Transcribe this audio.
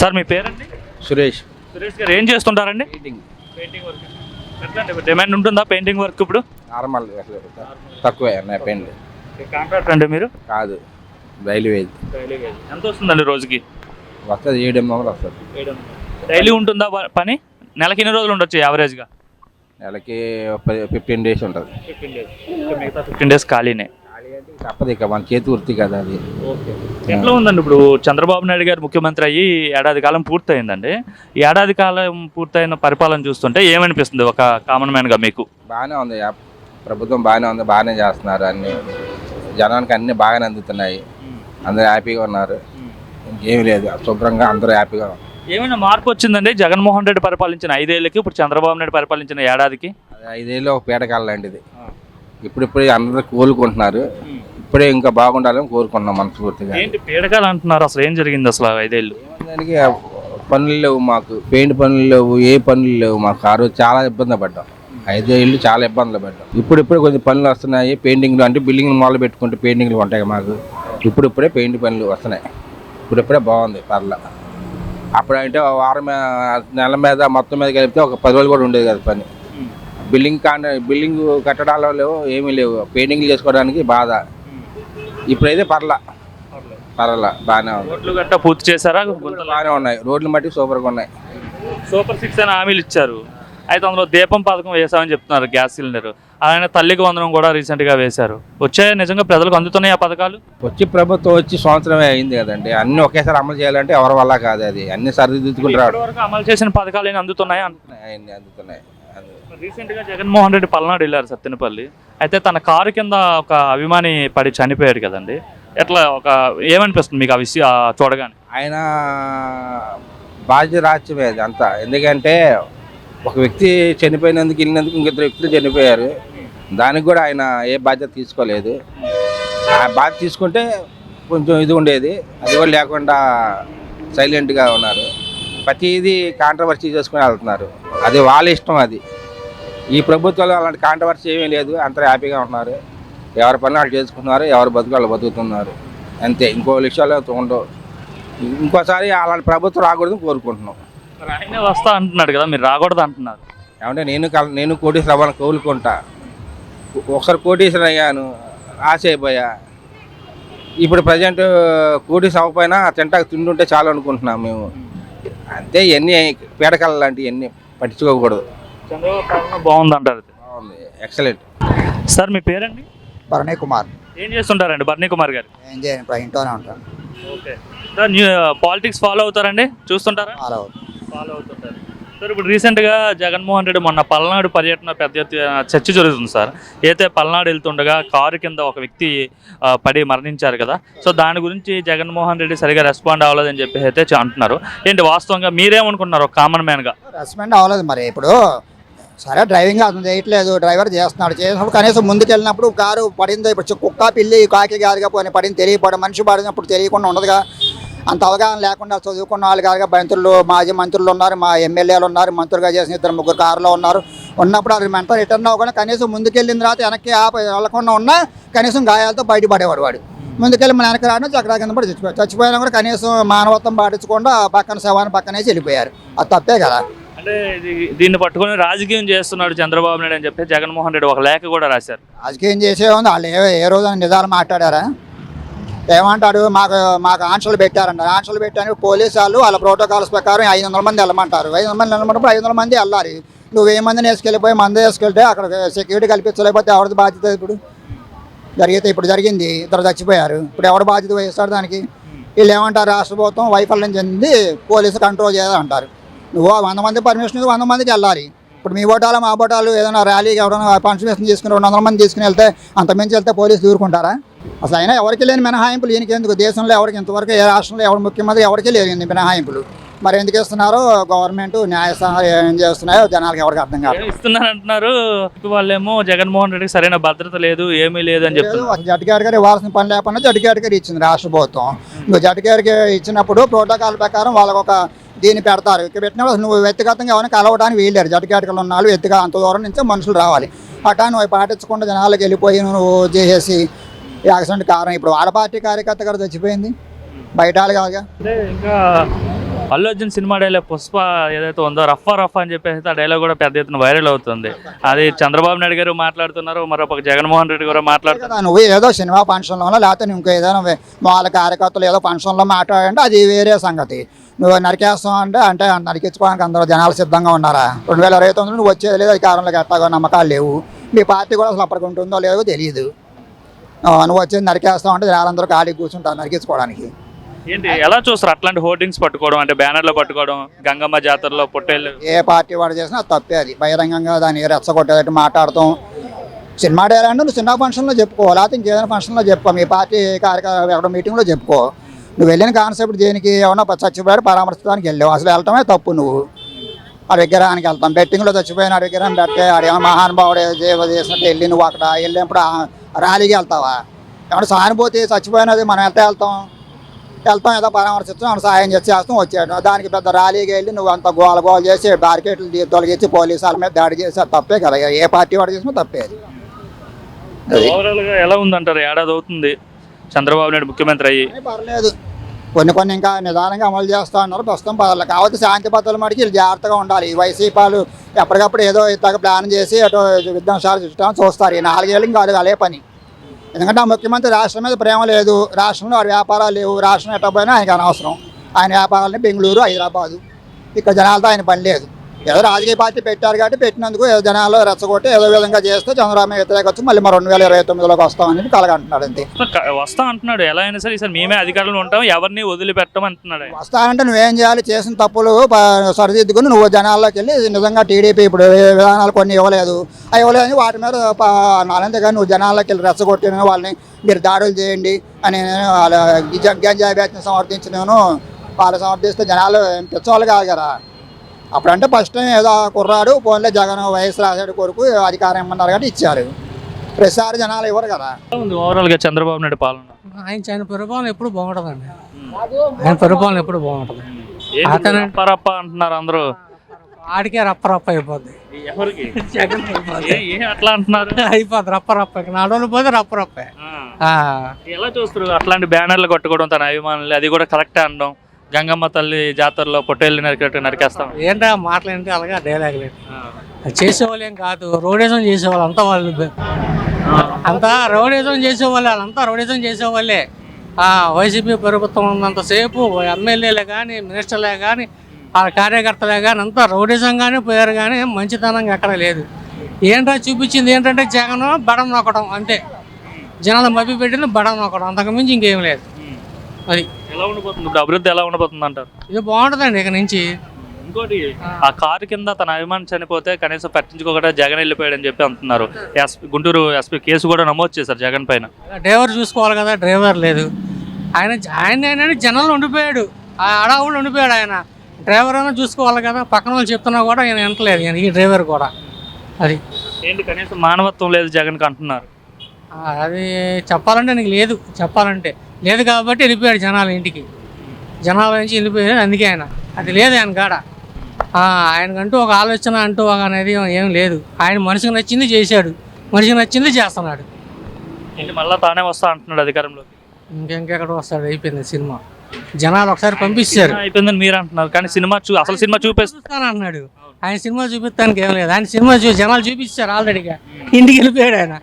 Sir మీ పేరండి? సురేష్. సురేష్ గారు ఏం చేస్తుంటారండి? పెయింటింగ్ పెయింటింగ్ వర్క్ ఎట్లా డిమాండ్ ఉంటుందా పెయింటింగ్ వర్క్ ఇప్పుడు? నార్మల్ తక్కువే పెయింట్ కాంట్రాక్ట్ అండి మీరు? కాదు. రైల్వే ఎంత వస్తుందండి రోజుకి? వస్తుంది ఏడు ఎనిమిది వందలు వస్తుంది. డైలీ ఉంటుందా పని? నెలకి ఎన్ని రోజులు ఉండొచ్చు యావరేజ్గా నెలకి ఫిఫ్టీన్ డేస్ ఉంటుంది. ఫిఫ్టీన్ డేస్ మిగతా ఫిఫ్టీన్ డేస్ ఖాళీనే. తప్పదు ఇక మన చేతి వృత్తి కదా అది. ఎట్లా ఉందండి ఇప్పుడు చంద్రబాబు నాయుడు గారు ముఖ్యమంత్రి అయ్యి ఏడాది కాలం పూర్తయిందండి. ఈ ఏడాది కాలం పూర్తయిన పరిపాలన చూస్తుంటే ఏమనిపిస్తుంది ఒక కామన్ మ్యాన్గా మీకు? బాగానే ఉంది ప్రభుత్వం బాగానే ఉంది బాగానే చేస్తున్నారు అన్ని. జనానికి అన్ని బాగానే అందుతున్నాయి. అందరూ హ్యాపీగా ఉన్నారు. ఇంకేమీ లేదు శుభ్రంగా అందరూ హ్యాపీగా ఉన్నారు. ఏమైనా మార్పు వచ్చిందండి జగన్మోహన్ రెడ్డి పరిపాలించిన ఐదేళ్ళకి ఇప్పుడు చంద్రబాబు నాయుడు పరిపాలించిన ఏడాదికి? అది ఐదేళ్ళు ఒక పీడకాల లాంటిది. ఇప్పుడిప్పుడే అందరూ కోలుకుంటున్నారు. ఇప్పుడే ఇంకా బాగుండాలని కోరుకుంటున్నాం మనస్ఫూర్తిగా ఏంటి పీడకాలు అంటున్నారు అసలు ఏం జరిగింది అసలు ఆ ఐదేళ్ళు? దానికి పనులు లేవు మాకు పెయింట్ పనులు లేవు ఏ పనులు లేవు మాకు. ఆ రోజు చాలా ఇబ్బంది పడ్డాం. ఐదు ఇళ్ళు చాలా ఇబ్బందులు పడ్డాం. ఇప్పుడు ఇప్పుడే కొంచెం పనులు వస్తున్నాయి పెయింటింగ్లు అంటే బిల్డింగ్ మొదలు పెట్టుకుంటే పెయింటింగ్లు ఉంటాయి మాకు. ఇప్పుడు ఇప్పుడే పెయింట్ పనులు వస్తున్నాయి. ఇప్పుడు ఇప్పుడే బాగుంది పర్ల. అప్పుడు అంటే ఒక వారం నెల మీద మొత్తం మీద కలిపితే ఒక పది రోజులు కూడా ఉండేది కదా పని. బిల్డింగ్ కాండ బిల్డింగ్ కట్టడాలు లేవు ఏమీ లేవు. పెయింటింగ్లు చేసుకోవడానికి బాధ. ఇప్పుడైతే పర్ల. పర్ల బాగానే ఉంది. రోడ్లు గట్టా పూర్తి చేశారా? బాగానే ఉన్నాయి. రోడ్లు మట్టి సూపర్గా ఉన్నాయి. సూపర్ సిక్స్ అని హామీలు ఇచ్చారు. అయితే అందులో దీపం పథకం వేసామని చెప్తున్నారు గ్యాస్ సిలిండర్. అలానే తల్లికి వందనం కూడా రీసెంట్గా వేశారు. వచ్చాయి? నిజంగా ప్రజలకు అందుతున్నాయి ఆ పథకాలు? వచ్చి ప్రభుత్వం వచ్చి సంవత్సరమే అయింది కదండి. అన్ని ఒకేసారి అమలు చేయాలంటే ఎవరి వల్ల కాదు అది. అన్ని సరిదిద్దుకుంటూ రావడం ఇప్పటివరకు అమలు చేసిన పథకాలు అందుతున్నాయి? అందుతున్నాయి అందు- రీసెంట్గా జగన్మోహన్ రెడ్డి పల్నాడు వెళ్ళారు సత్తెనపల్లి అయితే తన కారు కింద ఒక అభిమాని పడి చనిపోయాడు కదండి. ఎట్లా ఒక ఏమనిపిస్తుంది మీకు ఆ విషయం చూడగానే? ఆయన బాధ్య రాజ్యమే అది అంతా. ఎందుకంటే ఒక వ్యక్తి చనిపోయినందుకు వెళ్ళినందుకు ఇంకిద్దరు వ్యక్తులు చనిపోయారు. దానికి కూడా ఆయన ఏ బాధ్యత తీసుకోలేదు. ఆ బాధ్యత తీసుకుంటే కొంచెం ఇది ఉండేది. అది కూడా లేకుండా సైలెంట్గా ఉన్నారు. ప్రతిదీ కాంట్రవర్సీ చేసుకుని వెళ్తున్నారు. అది వాళ్ళ ఇష్టం అది. ఈ ప్రభుత్వంలో అలాంటి కాంట్రవర్సీ ఏమీ లేదు. అంతా హ్యాపీగా ఉన్నారు. ఎవరి పని వాళ్ళు చేసుకుంటున్నారు ఎవరి బతుకు వాళ్ళు బతుకుతున్నారు. అంతే. ఇంకో విషయాలు ఉండవు. ఇంకోసారి అలాంటి ప్రభుత్వం రాకూడదని కోరుకుంటున్నాం. మరి ఆయనే వస్తా అంటున్నాడు కదా మీరు రాకూడదు అంటున్నారు. ఏమంటే నేను కల- నేను కోటీశ్వర అవ్వాలని కోలుకుంటా. ఒకసారి కోటీశ్వర అయ్యాను ఆశ అయిపోయా ఇప్పుడు ప్రజెంట్ కోటీశ్వర అవ్వకపోయినా తింటాకు తింటుంటే చాలు అనుకుంటున్నాం మేము. అంతే ఇవన్నీ పీడకల లాంటివి ఇవన్నీ పట్టించుకోకూడదు. చంద్రబాబు పాలన బాగుంది అంటారు బాగుంది. ఎక్సలెంట్ సార్ మీ పేరండి? భరణి కుమార్. ఏం చేస్తుంటారండి బర్నీ కుమార్ గారు? ఏం చేయను ఇప్పుడు ఇంట్లోనే ఉంటాను. Okay. Sir new politics follow అవుతారండి? చూస్తుంటారా? అలా ఫాలో అవుతుంటారు. సార్ ఇప్పుడు రీసెంట్గా జగన్మోహన్ రెడ్డి మొన్న పల్నాడు పర్యటన పెద్ద ఎత్తున చర్చ జరుగుతుంది సార్. అయితే పల్నాడు వెళ్తుండగా కారు కింద ఒక వ్యక్తి పడి మరణించారు కదా. సో దాని గురించి జగన్మోహన్ రెడ్డి సరిగా రెస్పాండ్ అవ్వలేదని చెప్పి అయితే అంటున్నారు. ఏంటి వాస్తవంగా మీరేమనుకుంటున్నారు ఒక కామన్ మ్యాన్గా? రెస్పాండ్ అవ్వలేదు మరి. ఇప్పుడు సరే డ్రైవింగ్ అతను చేయట్లేదు డ్రైవర్ చేస్తున్నాడు చేసినప్పుడు కనీసం ముందుకెళ్ళినప్పుడు కారు పడింది ఇప్పుడు కుక్క పిల్లి కాకి కాదుగా పోయిన పడింది తెలియపడం మనిషి పడినప్పుడు తెలియకుండా ఉండదుగా. అంత అవగాహన లేకుండా చదువుకున్న వాళ్ళు కాదుగా మంత్రులు మాజీ మంత్రులు ఉన్నారు మా ఎమ్మెల్యేలు ఉన్నారు మంత్రులుగా చేసిన ఇద్దరు ముగ్గురు కారులో ఉన్నారు. ఉన్నప్పుడు అది మెంట రిటర్న్ అవ్వకుండా కనీసం ముందుకెళ్ళిన తర్వాత వెనక్కి ఆప వెళ్ళకుండా ఉన్నా కనీసం గాయాలతో బయటపడేవాడు వాడు. ముందుకెళ్ళి మన వెనక రావడం చక్రా కింద పడి చచ్చిపోయారు చచ్చిపోయినా కూడా కనీసం మానవత్వం పాటించకుండా పక్కన శవాన్ని పక్కనే చెల్లిపోయారు అది తప్పే కదా. అంటే దీన్ని పట్టుకొని రాజకీయం చేస్తున్నాడు చంద్రబాబు నాయుడు అని చెప్పి జగన్మోహన్ రెడ్డి ఒక లేఖ కూడా రాశారు. రాజకీయం చేసే ఉంది. వాళ్ళు ఏ ఏ రోజు నిజాలు మాట్లాడారా? ఏమంటాడు? మాకు మాకు ఆంక్షలు పెట్టారంట. ఆంక్షలు పెట్టాను పోలీసు వాళ్ళు వాళ్ళ ప్రోటోకాల్స్ ప్రకారం ఐదు వందల మంది వెళ్ళమంటారు. ఐదు వందల మంది వెళ్ళమంటారు ఐదు వందల మంది వెళ్ళాలి. నువ్వు వెయ్యి మందిని వేసుకెళ్ళిపోయి మంది వేసుకెళ్తే అక్కడ సెక్యూరిటీ కల్పించలేకపోతే ఎవరిది బాధ్యత ఇప్పుడు? జరిగితే ఇప్పుడు జరిగింది. ఇద్దరు చచ్చిపోయారు. ఇప్పుడు ఎవరు బాధ్యత వహిస్తాడు దానికి? వీళ్ళు ఏమంటారు? రాష్ట్ర ప్రభుత్వం వైఫల్యం చెంది పోలీసు కంట్రోల్ చేయాలంటారు. నువ్వు వంద మంది పర్మిషన్ వంద మందికి వెళ్ళాలి. ఇప్పుడు మీ ఓటాలు మా ఓటాలు ఏదైనా ర్యాలీకి ఎవరైనా పర్మిషన్ తీసుకుని రెండు వందల మంది తీసుకుని వెళ్తే అంత మించి వెళ్తే పోలీసు దూరుకుంటారా అసలు అయినా ఎవరికి లేని మినహాయింపులు ఎందుకు? దేశంలో ఎవరికి ఇంతవరకు ఏ రాష్ట్రంలో ఎవరు ముఖ్యమంత్రి ఎవరికి ఇన్ని మినహాయింపులు. మరి ఎందుకు ఇస్తున్నారో గవర్నమెంట్ న్యాయస్థానాలు ఏం చేస్తున్నాయో జనాలకు ఎవరికి అర్థం కాదు ఇస్తున్నారు అంటున్నారు వాళ్ళేమో జగన్మోహన్ రెడ్డికి సరైన భద్రత లేదు ఏమీ లేదు అని చెప్తున్నారు. జడ్జి కేటగిరీ ఇవ్వాల్సిన పని లేకుండా జడ్జి కేటగిరీ ఇచ్చింది రాష్ట్ర ప్రభుత్వం. కేటగిరీ ఇచ్చినప్పుడు ప్రోటోకాల్ ప్రకారం వాళ్ళకు ఒక దీన్ని పెడతారు. ఇక్కడ పెట్టినప్పుడు నువ్వు వ్యక్తిగతంగా ఎవరైనా కలవడానికి వీల్లేరు జడ్జి కేటగిరీలో ఉన్న వాళ్ళు వ్యక్తిగత అంత దూరం నుంచి మనుషులు రావాలి. అట్టా నువ్వు పాటించకుండా జనాలకు వెళ్ళిపోయి నువ్వు చేసేసి యాక్సిడెంట్ కారణం. ఇప్పుడు వాళ్ళ పార్టీ కార్యకర్త గారు చచ్చిపోయింది. బయట వాళ్ళు కాదుగా అంటే ఇంకా అల్లు అర్జున్ సినిమా డైలాగ్ పుష్ప ఏదైతే ఉందో రఫా రఫా అని చెప్పేసి ఆ డైలాగ్ కూడా పెద్ద ఎత్తున వైరల్ అవుతుంది. అది చంద్రబాబు నాయుడు గారు మాట్లాడుతున్నారు మరొక జగన్మోహన్ రెడ్డి గారు మాట్లాడుతున్నారు. నువ్వు ఏదో సినిమా ఫంక్షన్లోనో లేకపోతే నువ్వు ఇంకో ఏదైనా వాళ్ళ కార్యకర్తలు ఏదో ఫంక్షన్లో మాట్లాడంటే అది వేరే సంగతి. నువ్వు నరికేస్తావు అంటే అంటే నరికించుకోవడానికి అందరూ జనాలు సిద్ధంగా ఉన్నారా? రెండు వేల ఇరవై తొమ్మిది నువ్వు వచ్చేది లేదు అధికారంలోకి ఎట్టాగో నమ్మకాలు లేవు. మీ పార్టీ కూడా అసలు అప్పటికి ఉంటుందో లేదో తెలియదు నువ్వు వచ్చేది నరికేస్తావు అంటే జనాలందరూ ఖాళీ కూర్చుంటారు నరికించుకోవడానికి. ఏంటి ఎలా చూస్తారు అట్లాంటి హోర్డింగ్స్ పట్టుకోవడం అంటే బ్యానర్లు పట్టుకోవడం గంగమ్మ జాతరలో పొట్టేళ్ళు? ఏ పార్టీ వాడు చేసినా తప్పే అది. బహిరంగంగా దాన్ని రెచ్చగొట్టేటట్టు మాట్లాడతాం. సినిమా డైలాగ్ నువ్వు సినిమా ఫంక్షన్లో చెప్పుకో లేకపోతే ఇంకేదైనా ఫంక్షన్లో చెప్పుకో మీ పార్టీ కార్యక్రమం ఎక్కడ మీటింగ్లో చెప్పుకో. నువ్వు వెళ్ళిన కాన్సెప్ట్ దేనికి ఏమన్నా చచ్చిపోయాడు పరామర్శించడానికి వెళ్ళావు. అసలు వెళ్ళటమే తప్పు నువ్వు. ఆ విగ్రహానికి వెళ్తాం. బెట్టింగ్లో చచ్చిపోయిన ఆ విగ్రహం పెట్టే ఆడేమో మహానుభావుడు చేసినట్టు వెళ్ళి నువ్వు అక్కడ వెళ్ళినప్పుడు ర్యాలీకి వెళ్తావా? ఏమన్నా సానుభూతి చచ్చిపోయినది మనం ఎంత వెళ్తాం. వెళ్తాం ఏదో పరామర్శిస్తాం సాయం చేసి చేస్తాం వచ్చాడు దానికి పెద్ద ర్యాలీకి వెళ్ళి నువ్వు అంత గోల గోల చేసి బ్యారికేట్లు తొలగించి పోలీసు వాళ్ళ మీద దాడి చేసి అది తప్పే కదా. ఏ పార్టీ వాడు చేసినా తప్పే అది. ఎలా ఉందంటారు? ఏడాది అవుతుంది. చంద్రబాబు నాయుడు ముఖ్యమంత్రి అయ్యి? పర్లేదు. కొన్ని కొన్ని ఇంకా నిదానంగా అమలు చేస్తా ఉన్నారు. ప్రస్తుతం పర్లేదు కాబట్టి శాంతి భద్రతల మటుకు వీళ్ళు జాగ్రత్తగా ఉండాలి. ఈ వైసీపీ వాళ్ళు ఎప్పటికప్పుడు ఏదో ఇతర ప్లాన్ చేసి అటు విధ్వంసాలు చూస్తాం చూస్తారు. ఈ నాలుగేళ్ళు ఇంకా అదే పని. ఎందుకంటే ఆ ముఖ్యమంత్రి రాష్ట్రం మీద ప్రేమ లేదు. రాష్ట్రంలో వాడి వ్యాపారాలు లేవు. రాష్ట్రం ఎట్టబోయినా ఆయనకు అనవసరం. ఆయన వ్యాపారాలని బెంగళూరు హైదరాబాదు. ఇక్కడ జనాలతో ఆయన పని లేదు. ఏదో రాజకీయ పార్టీ పెట్టారు కాబట్టి పెట్టినందుకు ఏదో జనాలు రెచ్చగొట్టి ఏదో విధంగా చేస్తే చంద్రబాబు వ్యతిరేక వచ్చి మళ్ళీ మరి రెండు వేల ఇరవై తొమ్మిదిలోకి వస్తామని కలగంటున్నాడు అంతే. వస్తా అంటున్నాడు. ఎలా అయినా సరే ఈసారి మేమే అధికారంలో ఉంటాం ఎవరిని వదిలిపెట్టం అంటున్నాడు. వస్తానంటే నువ్వేం చేయాలి? చేసిన తప్పులు సరిదిద్దుకుని నువ్వు జనాల్లోకి వెళ్ళి నిజంగా టీడీపీ ఇప్పుడు ఏ విధానాలు కొన్ని ఇవ్వలేదు. అవి ఇవ్వలేదు వాటి మీద నాలంతగా నువ్వు జనాల్లోకి వెళ్ళి రెచ్చగొట్టిన వాళ్ళని మీరు దాడులు చేయండి అని వాళ్ళ గంజా- గంజాయి బ్యాచ్ని సమర్థించినాను వాళ్ళు సమర్థిస్తే జనాలు పిచ్చోళ్ళు కాదు కదా. అప్పుడంటే ఫస్ట్ టైం ఏదో కుర్రాడు ఫోన్లో జగన్ వయసు రాశాడు కొడుకు అధికారం ఇమ్మన్నారు కాబట్టి ఇచ్చారు. ప్రతిసారి జనాలు ఇవ్వరు కదా. ఎలా ఉంది ఓవరాల్గా చంద్రబాబు నాయుడు పాలన? ఆయన ఆయన పరిపాలన ఎప్పుడు బాగుంటుందండి. ఆయన పరిపాలన ఎప్పుడు బాగుంటుంది? ఏంటి అతను- రప్ప అంటున్నారు అందరూ? ఆడికే రప్ప రప్ప అయిపోద్ది ఎవరికి? జగన్ అట్లా అంటున్నారు? అయిపోద్ది రప్ప రప్ప నాలుగు పోతే రప్ప రప్పే ఎలా చూస్తారు అట్లాంటి బ్యానర్లు కట్టుకోవడం తన అభిమానులు అది కూడా కరెక్టే అనడం. గంగమ్మ తల్లి జాతరలో పొట్టేళ్ళు నరికేట్టు నరికేస్తాం. ఏంటా మాటలు ఏంటి అలాగే డైలాగులు చేసేవాళ్ళు ఏం కాదు. రోడేజం చేసేవాళ్ళు అంతా వాళ్ళు. అంతా రోడేజం చేసేవాళ్ళే వాళ్ళంతా రోడేజం చేసేవాళ్ళే. వైసీపీ ప్రభుత్వం ఉన్నంతసేపు ఎమ్మెల్యేలే కానీ మినిస్టర్లే కానీ ఆ కార్యకర్తలే కానీ అంతా రౌడిజంగానే పోయారు కానీ మంచితనంగా ఎక్కడ లేదు. ఏంటో చూపించింది ఏంటంటే జగన్ బడం నొక్కడం అంతే. జనాలు మభ్య పెట్టింది బడం నొక్కడం. అంతకు మించి ఇంకేం లేదు. అది. ఎలా ఉండిపోతుంది? ఇప్పుడు అభివృద్ధి ఎలా ఉండబోతుంది అంటారు? ఇది బాగుంటుందండి ఇక నుంచి. ఇంకోటి ఆ. కారు కింద తన అభిమానం చనిపోతే కనీసం పట్టించుకోకుండా జగన్ వెళ్ళిపోయాడని చెప్పి అంటున్నారు. ఎస్పీ గుంటూరు ఎస్పీ కేసు కూడా నమోదు చేశారు జగన్ పైన. డ్రైవర్ చూసుకోవాలి కదా డ్రైవర్ లేదు. ఆయన ఆయన ఆయన జనాలు ఉండిపోయాడు. ఆ అడవులు ఉండిపోయాడు ఆయన. డ్రైవర్ అయినా చూసుకోవాలి కదా పక్కన వాళ్ళు చెప్తున్నా కూడా ఆయన ఈయన ఈ డ్రైవర్ కూడా. అది. ఏంటి కనీసం మానవత్వం లేదు జగన్కి అంటున్నారు? అది చెప్పాలంటే నీకు లేదు చెప్పాలంటే. లేదు కాబట్టి వెళ్ళిపోయాడు జనాలు ఇంటికి. జనాల నుంచి వెళ్ళిపోయాడు అందుకే ఆయన. అది లేదు ఆయన కాడ. ఆయనకంటూ ఒక ఆలోచన అంటూ ఒక అనేది ఏం లేదు. ఆయన మనిషికి నచ్చింది చేశాడు. మనిషికి నచ్చింది చేస్తున్నాడు. ఏంటి మళ్ళీ తానే వస్తా అంటున్నాడు అధికారంలో ఇంకెంకెక్కడ వస్తాడు? అయిపోయింది సినిమా. జనాలు ఒకసారి పంపించారు అయిపోయిందని మీరు అంటున్నారు కానీ సినిమా చూ అసలు సినిమా చూపేసి చూస్తాను అన్నాడు. ఆయన సినిమా చూపిస్తానికి ఏం లేదు. ఆయన సినిమా చూ జనాలు చూపించారు ఆల్రెడీగా. ఇంటికి వెళ్ళిపోయాడు ఆయన.